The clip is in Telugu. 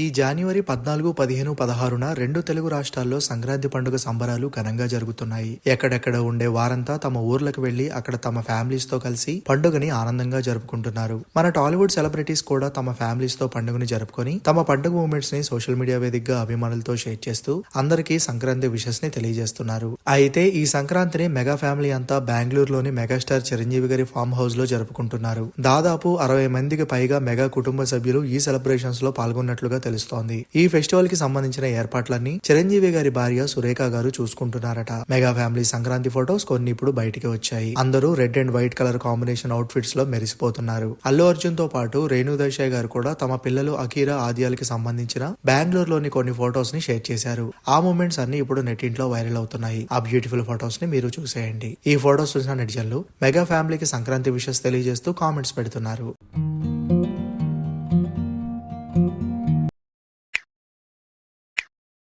ఈ జనవరి పద్నాలుగు పదిహేను పదహారున రెండు తెలుగు రాష్ట్రాల్లో సంక్రాంతి పండుగ సంబరాలు ఘనంగా జరుగుతున్నాయి. ఎక్కడెక్కడ ఉండే వారంతా తమ ఊర్లకు వెళ్ళి అక్కడ తమ ఫ్యామిలీస్తో కలిసి పండుగని ఆనందంగా జరుపుకుంటున్నారు. మన టాలీవుడ్ సెలబ్రిటీస్ కూడా తమ ఫ్యామిలీస్తో పండుగని జరుపుకొని తమ పండుగ మూమెంట్స్ని సోషల్ మీడియా వేదికగా అభిమానులతో షేర్ చేస్తూ అందరికీ సంక్రాంతి విషెస్ని తెలియజేస్తున్నారు. అయితే ఈ సంక్రాంతిని మెగా ఫ్యామిలీ అంతా బెంగళూరులోని మెగాస్టార్ చిరంజీవి గారి ఫామ్ హౌస్లో జరుపుకుంటున్నారు. దాదాపు అరవై మందికి పైగా మెగా కుటుంబ సభ్యులు ఈ సెలబ్రేషన్స్లో పాల్గొన్నట్లుగా తెలుస్తోంది. ఈ ఫెస్టివల్కి సంబంధించిన ఏర్పాట్లన్నీ చిరంజీవి గారి భార్య సురేఖ గారు చూసుకుంటున్నారట. మెగా ఫ్యామిలీ సంక్రాంతి ఫొటోస్ కొన్ని ఇప్పుడు బయటికి వచ్చాయి. అందరూ red and white colour combination out ఫిట్స్లో మెరిసిపోతున్నారు. అల్లు అర్జున్తో పాటు రేణు దశాయ్ గారు కూడా తమ పిల్లలు అకీరా ఆద్యాలకి సంబంధించిన బెంగళూరు లోని కొన్ని ఫొటోస్ని షేర్ చేశారు. ఆ మూమెంట్స్ అన్ని ఇప్పుడు నెట్టింట్లో వైరల్ అవుతున్నాయి. ఆ బ్యూటిఫుల్ ఫొటోస్ని మీరు చూసేయండి. ఈ ఫొటోస్ చూసిన నెటిజన్లు మెగా ఫ్యామిలీకి సంక్రాంతి విషెస్ తెలియజేస్తూ కామెంట్స్ పెడుతున్నారు.